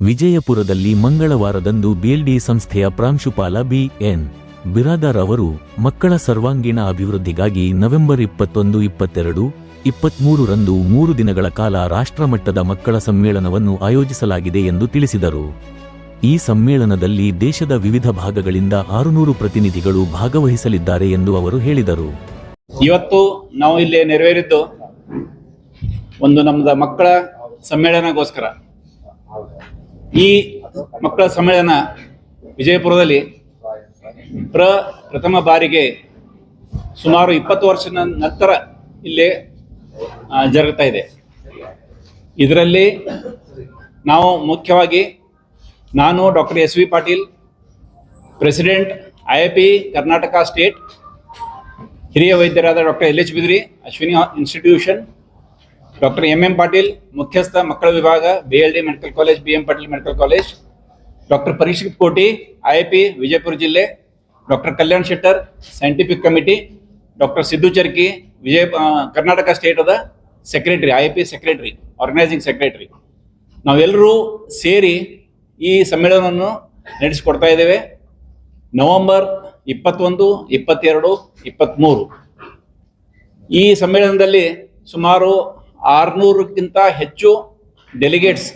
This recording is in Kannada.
ವಿಜಯಪುರದಲ್ಲಿ ಮಂಗಳವಾರದಂದು ಬಿಎಲ್ಡಿ ಸಂಸ್ಥೆಯ ಪ್ರಾಂಶುಪಾಲ ಬಿಎನ್ ಬಿರಾದಾರ್ ಅವರು ಮಕ್ಕಳ ಸರ್ವಾಂಗೀಣ ಅಭಿವೃದ್ಧಿಗಾಗಿ ನವೆಂಬರ್ ಇಪ್ಪತ್ತೊಂದು, ಇಪ್ಪತ್ತೆರಡು ಇಪ್ಪತ್ಮೂರರಂದು ಮೂರು ದಿನಗಳ ಕಾಲ ರಾಷ್ಟ್ರಮಟ್ಟದ ಮಕ್ಕಳ ಸಮ್ಮೇಳನವನ್ನು ಆಯೋಜಿಸಲಾಗಿದೆ ಎಂದು ತಿಳಿಸಿದರು. ಈ ಸಮ್ಮೇಳನದಲ್ಲಿ ದೇಶದ ವಿವಿಧ ಭಾಗಗಳಿಂದ ಆರುನೂರು ಪ್ರತಿನಿಧಿಗಳು ಭಾಗವಹಿಸಲಿದ್ದಾರೆ ಎಂದು ಅವರು ಹೇಳಿದರು. ಇವತ್ತು ನಾವು ಇಲ್ಲಿ ನೆರವೇರಿದ್ದು ಒಂದು ನಮ್ಮದ ಮಕ್ಕಳ ಸಮ್ಮೇಳನಗೋಸ್ಕರ. ಈ ಮಕ್ಕಳ ಸಮ್ಮೇಳನ ವಿಜಯಪುರದಲ್ಲಿ ಪ್ರ ಪ್ರಥಮ ಬಾರಿಗೆ ಸುಮಾರು ಇಪ್ಪತ್ತು ವರ್ಷದ ನಂತರ ಇಲ್ಲಿ ಜರುಗ್ತಾ ಇದೆ. ಇದರಲ್ಲಿ ನಾವು ಮುಖ್ಯವಾಗಿ ನಾನು doctor S V Patil, president I I P Karnataka state, ಹಿರಿಯ ವೈದ್ಯರಾದ doctor L H Bidri, Ashwini institution doctor M M Patil ಮುಖ್ಯಸ್ಥ ಮಕ್ಕಳ ವಿಭಾಗ B L D medical college B M Patil medical college doctor Parikshit Koti I P Vijayapura ಜಿಲ್ಲೆ doctor Kalyan Shettar scientific committee doctor Siddu Charki Vijaya Karnataka ಸ್ಟೇಟದ secretary I P secretary organising secretary ನಾವೆಲ್ಲರೂ ಸೇರಿ ಈ ಸಮ್ಮೇಳನವನ್ನು ನಡೆಸಿಕೊಡ್ತಾ ಇದ್ದೇವೆ. ನವೆಂಬರ್ ಇಪ್ಪತ್ತೊಂದು, ಇಪ್ಪತ್ತೆರಡು ಇಪ್ಪತ್ತ್ಮೂರು ಈ ಸಮ್ಮೇಳನದಲ್ಲಿ ಸುಮಾರು ಆರುನೂರಕ್ಕಿಂತ ಹೆಚ್ಚು ಡೆಲಿಗೇಟ್ಸ್